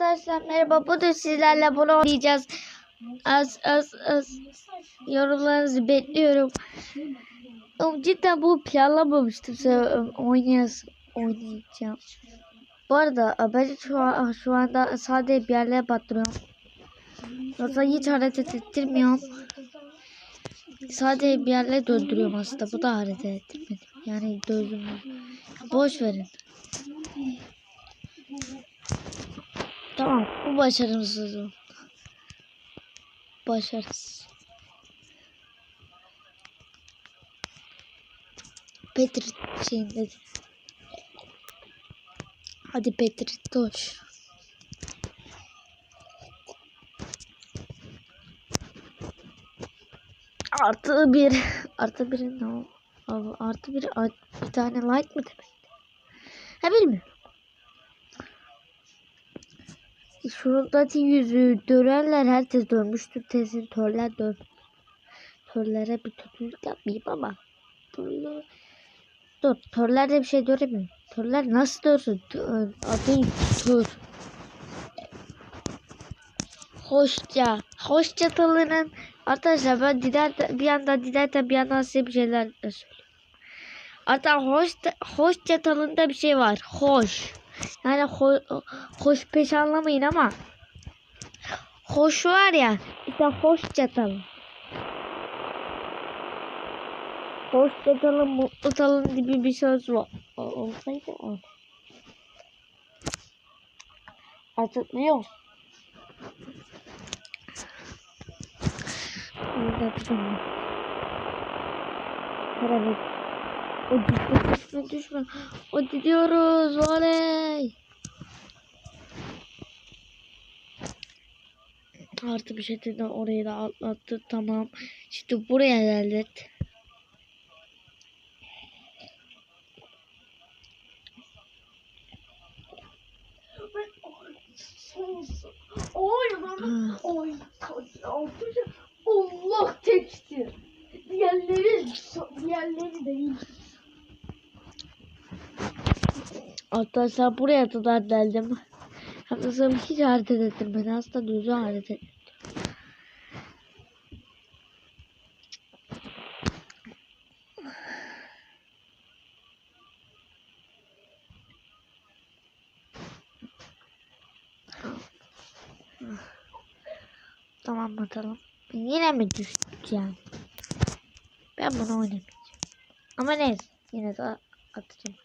Arkadaşlar merhaba. Bugün sizlerle bunu oynayacağız. Az az az yorumlarınızı bekliyorum. Cidden bu planlamamıştım. Sen oynayas oynayacağım. Bu arada ben şu, an, şu anda sadece bir yerlere batırıyorum. Yoksa hiç hareket ettirmiyorum. Sadece bir yerlere döndürüyorum aslında. Bu da hareket ettirmedim. Yani döndüm. Boş verin. Tamam bu başarımsızım. Başarısız. Petri şeyin dedi. Hadi Petri koş. Artı bir. Artı bir ne o? Artı bir, art- bir tane like mı demek? Ha bilmiyorum. Şuradaki yüzü dönerler herkes dönmüştür tesin törler dön. Törlere bir kötülük yapmayayım ama. Törler... Dur törlerde bir şey göremiyorum. Törler nasıl dönsün? Tö- Adı tör. Hoşça. Hoşça talının. Arkadaşlar ben diler, bir yandan dilerken bir yandan size bir şeyler söyleyeyim. Hatta hoş, hoşça talında bir şey var. Hoş. Yani ho, hoş peş anlamayın ama hoş var ya işte hoş çatalı. Hoş çatalı mutlu talın gibi bir söz var. Olsaydı o. Artık ne yok? Burada yapacağım. Evet. O düşme düşme. O gidiyoruz. Oley. Artı bir şekilde orayı da atlattı. Tamam. Şimdi buraya geldik. Oy. Allah tekti. Diğerleri diğerleri değil. Arkadaşlar buraya kadar geldim. Haklısın hiç hareket ettirmedi. Aslında düzü hareket etti. Tamam bakalım. Yine mi düşeceğim? Ben bunu oynamayacağım. Ama neyse. Yine de atacağım.